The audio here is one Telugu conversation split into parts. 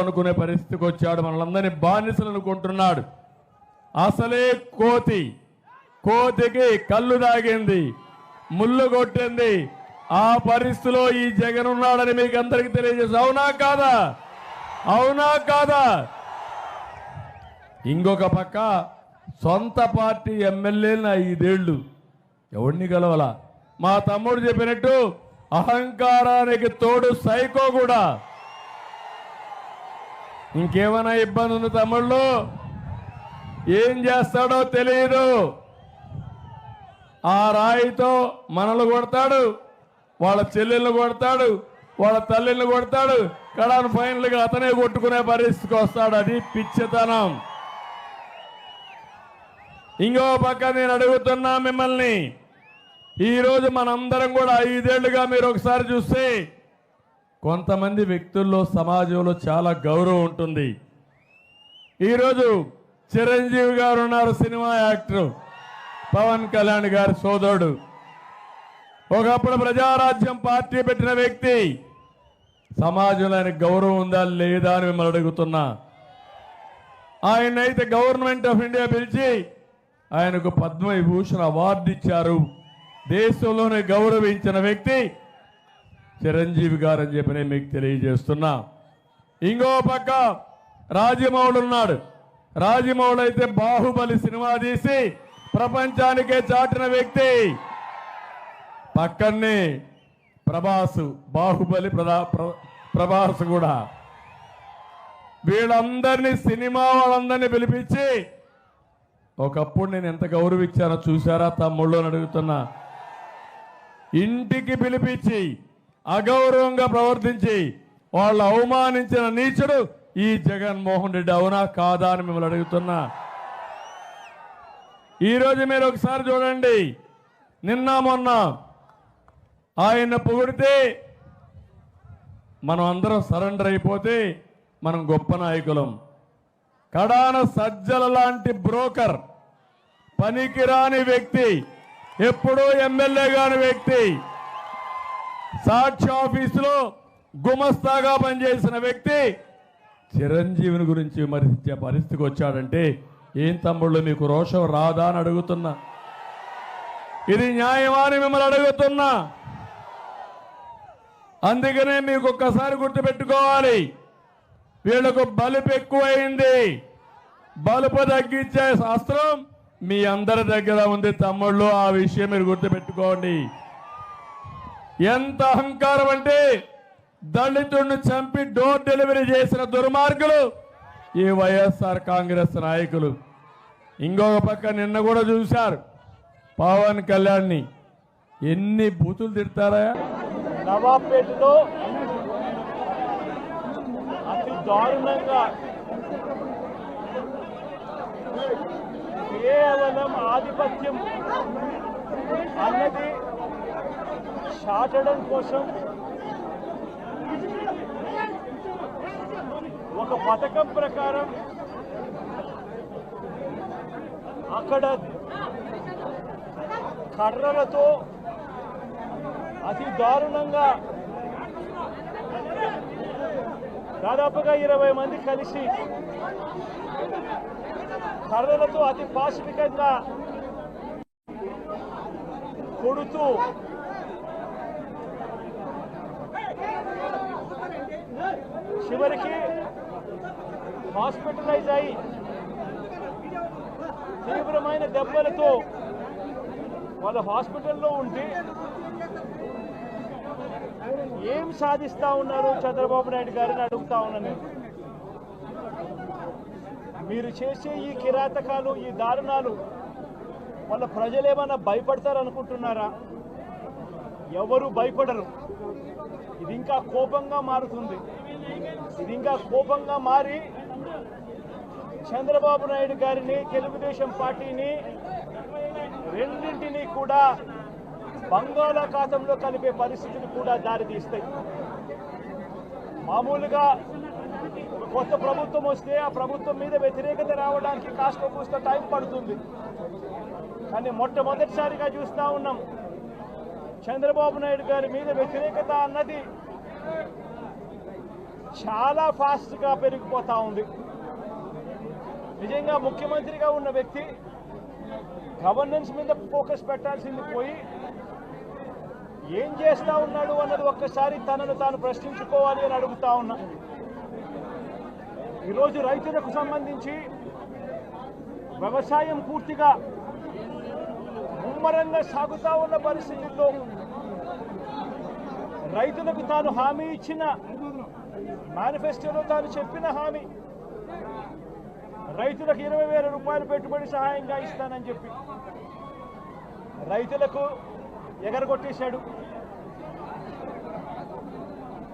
అనుకునే పరిస్థితికి వచ్చాడు. మనల్ని బానిసలు అనుకుంటున్నాడు. అసలే కోతి. కోతికి కళ్ళు దాగింది. ముళ్ళు కొట్టింది. ఆ పరిస్థితిలో ఈ జగన్ ఉన్నాడని మీకు అందరికి తెలియజేసి అవునా కాదా? అవునా కాదా? ఇంకొక పక్క సొంత పార్టీ ఎమ్మెల్యేలను ఐదేళ్ళు ఎవడిని కలవాలా మా తమ్ముడు చెప్పినట్టు అహంకారానికి తోడు సైకో కూడా. ఇంకేమైనా ఇబ్బంది ఉంది తమ్ముళ్ళు? ఏం చేస్తాడో తెలియదు ఆ రాయితో మనల్ని కొడతాడు వాళ్ళ చెల్లెళ్ళు కొడతాడు వాళ్ళ తల్లిని కొడతాడు కడాను ఫైనల్గా అతనే కొట్టుకునే పరిస్థితికి వస్తాడు. అది పిచ్చితనం. ఇంకో పక్క నేను అడుగుతున్నా మిమ్మల్ని. ఈరోజు మనందరం కూడా ఐదేళ్ళుగా మీరు ఒకసారి చూస్తే కొంతమంది వ్యక్తుల్లో సమాజంలో చాలా గౌరవం ఉంటుంది. ఈరోజు చిరంజీవి గారు ఉన్నారు సినిమా యాక్టర్. పవన్ కళ్యాణ్ గారి సోదరుడు. ఒకప్పుడు ప్రజారాజ్యం పార్టీ పెట్టిన వ్యక్తి. సమాజంలో ఆయనకు గౌరవం ఉందా లేదా అని మిమ్మల్ని అడుగుతున్నా. ఆయన అయితే గవర్నమెంట్ ఆఫ్ ఇండియా పిలిచి ఆయనకు పద్మవిభూషణ్ అవార్డు ఇచ్చారు. దేశంలోనే గౌరవించిన వ్యక్తి. చిరంజీవి గారు అని చెప్పి నేను మీకు తెలియజేస్తున్నా. ఇంకో పక్క రాజమౌళి ఉన్నాడు. రాజమౌళి అయితే బాహుబలి సినిమా తీసి ప్రపంచానికే చాటిన వ్యక్తి. పక్కనే ప్రభాస్ బాహుబలి ప్రదా ప్ర- ప్రభాస్ కూడా. వీళ్ళందరినీ సినిమా వాళ్ళందరినీ పిలిపించి ఒకప్పుడు నేను ఎంత గౌరవించానో చూసారా తమ్ముళ్ళు అని అడుగుతున్నా. ఇంటికి పిలిపించి అగౌరవంగా ప్రవర్తించి వాళ్ళు అవమానించిన నీచుడు ఈ జగన్మోహన్ రెడ్డి అవునా కాదా అని మిమ్మల్ని అడుగుతున్నా. ఈరోజు మీరు ఒకసారి చూడండి. నిన్న మొన్న ఆయన పొగిడితే మనం అందరం సరెండర్ అయిపోతే మనం గొప్ప నాయకులం. కడాన సజ్జల లాంటి బ్రోకర్ పనికిరాని వ్యక్తి ఎప్పుడూ ఎమ్మెల్యే కాని వ్యక్తి సాక్షి ఆఫీసులో గుమస్తాగా పనిచేసిన వ్యక్తి చిరంజీవిని గురించి విమర్శించే పరిస్థితికి వచ్చాడంటే ఏం తమ్ముళ్ళు మీకు రోషం రాదా? అని అడుగుతున్నా. ఇది న్యాయమాని మిమ్మల్ని అడుగుతున్నా. అందుకనే మీకు ఒక్కసారి గుర్తుపెట్టుకోవాలి వీళ్ళకు బలుపు ఎక్కువైంది. బలుపు తగ్గించే శాస్త్రం మీ అందరి దగ్గర ఉంది తమ్ముళ్ళు ఆ విషయం మీరు గుర్తుపెట్టుకోండి. ఎంత అహంకారం అంటే దళితుడిని చంపి డోర్ డెలివరీ చేసిన దుర్మార్గులు ఈ వైఎస్ఆర్ కాంగ్రెస్ నాయకులు. ఇంకొక పక్క నిన్న కూడా చూశారు పవన్ కళ్యాణ్ని. ఎన్ని బూతులు తిడతారా? నవాబ్పేటలో అతి దారుణంగా కేవలం ఆధిపత్యం అన్నది చాటడం కోసం ఒక పథకం ప్రకారం అక్కడ కర్రలతో అతి దారుణంగా దాదాపుగా ఇరవై మంది కలిసి కర్రలతో అతి పాశవికంగా కొడుతూ చివరికి హాస్పిటలైజ్ అయి తీవ్రమైన దెబ్బలతో వాళ్ళ హాస్పిటల్లో ఉంటే ఏం సాధిస్తా ఉన్నారు చంద్రబాబు నాయుడు గారిని అడుగుతా ఉన్నాను నేను. మీరు చేసే ఈ కిరాతకాలు ఈ దారుణాలు వాళ్ళ ప్రజలు ఏమైనా భయపడతారు అనుకుంటున్నారా ఎవరు భయపడరు. ఇది ఇంకా కోపంగా మారుతుంది. ఇది ఇంకా కోపంగా మారి చంద్రబాబు నాయుడు గారిని తెలుగుదేశం పార్టీని రెండింటినీ కూడా బంగాళాఖాతంలో కలిపే పరిస్థితులు కూడా దారితీస్తాయి. మామూలుగా కొత్త ప్రభుత్వం వస్తే ఆ ప్రభుత్వం మీద వ్యతిరేకత రావడానికి కాస్త కూస్త టైం పడుతుంది. కానీ మొట్టమొదటిసారిగా చూస్తూ ఉన్నాం. చంద్రబాబు నాయుడు గారి మీద వ్యతిరేకత అన్నది చాలా ఫాస్ట్గా పెరిగిపోతూ ఉంది. నిజంగా ముఖ్యమంత్రిగా ఉన్న వ్యక్తి గవర్నెన్స్ మీద ఫోకస్ పెట్టాల్సింది పోయి ఏం చేస్తా ఉన్నాడు అన్నది ఒక్కసారి తనను తాను ప్రశ్నించుకోవాలి అని అడుగుతా ఉన్నా. ఈరోజు రైతులకు సంబంధించి వ్యవసాయం పూర్తిగా ముమ్మరంగా సాగుతా ఉన్న పరిస్థితుల్లో రైతులకు తాను హామీ ఇచ్చిన మేనిఫెస్టోలో తాను చెప్పిన హామీ రైతులకు ఇరవై వేల రూపాయలు పెట్టుబడి సహాయంగా ఇస్తానని చెప్పి రైతులకు ఎగరగొట్టేశాడు.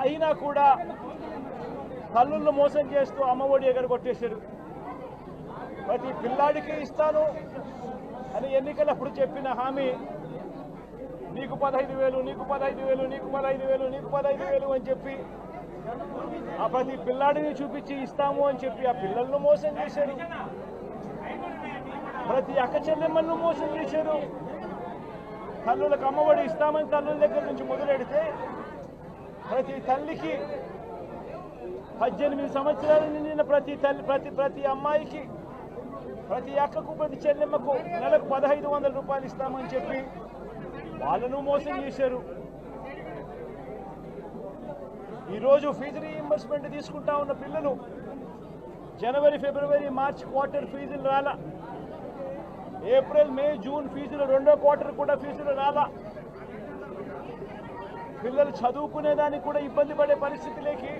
అయినా కూడా తల్లుళ్ళు మోసం చేస్తూ అమ్మఒడి ఎగరగొట్టేశారు. ప్రతి పిల్లాడికి ఇస్తాను అని ఎన్నికలప్పుడు చెప్పిన హామీ నీకు పదహైదు వేలు నీకు పదహైదు వేలు నీకు పదహైదు వేలు నీకు పదహైదు వేలు అని చెప్పి ఆ ప్రతి పిల్లాడిని చూపించి ఇస్తాము అని చెప్పి ఆ పిల్లలను మోసం చేశారు. ప్రతి అక్క చెల్లెమ్మలను మోసం చేశారు. తల్లులకు అమ్మఒడి ఇస్తామని తల్లుల దగ్గర నుంచి మొదలెడితే ప్రతి తల్లికి పద్దెనిమిది సంవత్సరాలు నిండిన ప్రతి తల్లి ప్రతి ప్రతి అమ్మాయికి ప్రతి అక్కకు ప్రతి చెల్లెమ్మకు నెలకు పదహైదు వందల రూపాయలు ఇస్తామని చెప్పి వాళ్ళను మోసం చేశారు. ఈరోజు ఫీజు రీఇంబర్స్మెంట్ తీసుకుంటా ఉన్న పిల్లలు జనవరి ఫిబ్రవరి మార్చ్ క్వార్టర్ ఫీజులు రాలా. ఏప్రిల్ మే జూన్ ఫీజులు రెండో క్వార్టర్ కూడా ఫీజులు రాలా. పిల్లలు చదువుకునేదానికి కూడా ఇబ్బంది పడే పరిస్థితిలోకి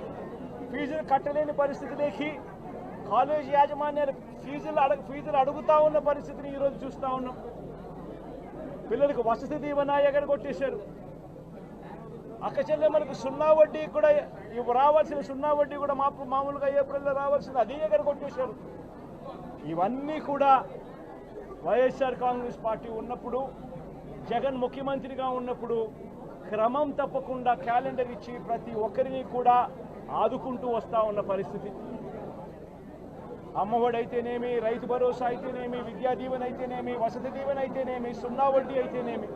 ఫీజులు కట్టలేని పరిస్థితిలోకి కాలేజ్ యాజమాన్యాలు ఫీజులు అడగ ఫీజులు అడుగుతా ఉన్న పరిస్థితిని ఈరోజు చూస్తూ ఉన్నాం. పిల్లలకు వసతి దీవెన ఎగరగొట్టేశారు అక్క చెల్లెమ్మలకు సున్నా వడ్డీ కూడా ఇవి రావాల్సిన సున్నా వడ్డీ కూడా మా మామూలుగా ఏప్రిల్లో రావాల్సింది అది ఎగరగొట్టేశారు ఇవన్నీ కూడా వైఎస్ఆర్ కాంగ్రెస్ పార్టీ ఉన్నప్పుడు జగన్ ముఖ్యమంత్రిగా ఉన్నప్పుడు క్రమం తప్పకుండా క్యాలెండర్ ఇచ్చి ప్రతి ఒక్కరిని కూడా ఆదుకుంటూ వస్తా ఉన్న పరిస్థితి. అమ్మఒడైతేనేమి అయితేనేమి రైతు భరోసా అయితేనేమి విద్యా దీవెన అయితేనేమి వసతి దీవెన అయితేనేమి సున్నా వడ్డీ అయితేనేమి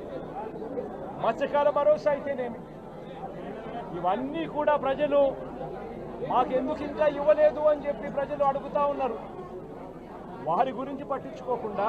మత్స్యకాల భరోసా అయితేనేమి ఇవన్నీ కూడా ప్రజలు మాకెందుకు ఇంకా ఇవ్వలేదు అని చెప్పి ప్రజలు అడుగుతా ఉన్నారు. వారి గురించి పట్టించుకోకుండా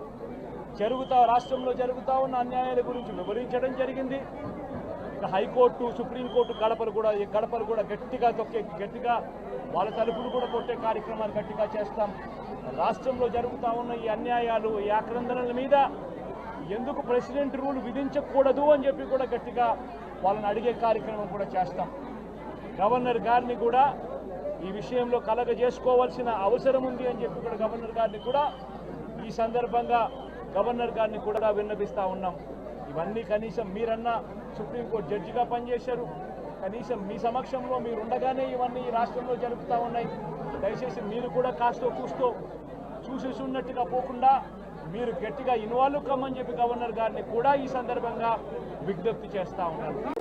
జరుగుతా రాష్ట్రంలో జరుగుతూ ఉన్న అన్యాయాల గురించి వివరించడం జరిగింది. హైకోర్టు సుప్రీంకోర్టు గడపలు కూడా ఈ గడపలు కూడా గట్టిగా తొక్కే గట్టిగా వాళ్ళ తలుపులు కూడా కొట్టే కార్యక్రమాలు గట్టిగా చేస్తాం. రాష్ట్రంలో జరుగుతూ ఉన్న ఈ అన్యాయాలు ఈ ఆక్రందనల మీద ఎందుకు ప్రెసిడెంట్ రూల్ విధించకూడదు అని చెప్పి కూడా గట్టిగా వాళ్ళని అడిగే కార్యక్రమం కూడా చేస్తాం. గవర్నర్ గారిని కూడా ఈ విషయంలో కలగజేసుకోవాల్సిన అవసరం ఉంది అని చెప్పి కూడా గవర్నర్ గారిని కూడా ఈ సందర్భంగా గవర్నర్ గారిని కూడా విన్నపిస్తూ ఉన్నాం. ఇవన్నీ కనీసం మీరన్నా సుప్రీంకోర్టు జడ్జిగా పనిచేశారు. కనీసం మీ సమక్షంలో మీరు ఉండగానే ఇవన్నీ ఈ రాష్ట్రంలో జరుపుతూ ఉన్నాయి. దయచేసి మీరు కూడా కాస్తో కూస్తో చూసేసి ఉన్నట్టుగా పోకుండా మీరు గట్టిగా ఇన్వాల్వ్ కమ్మని చెప్పి గవర్నర్ గారిని కూడా ఈ సందర్భంగా విజ్ఞప్తి చేస్తూ ఉన్నారు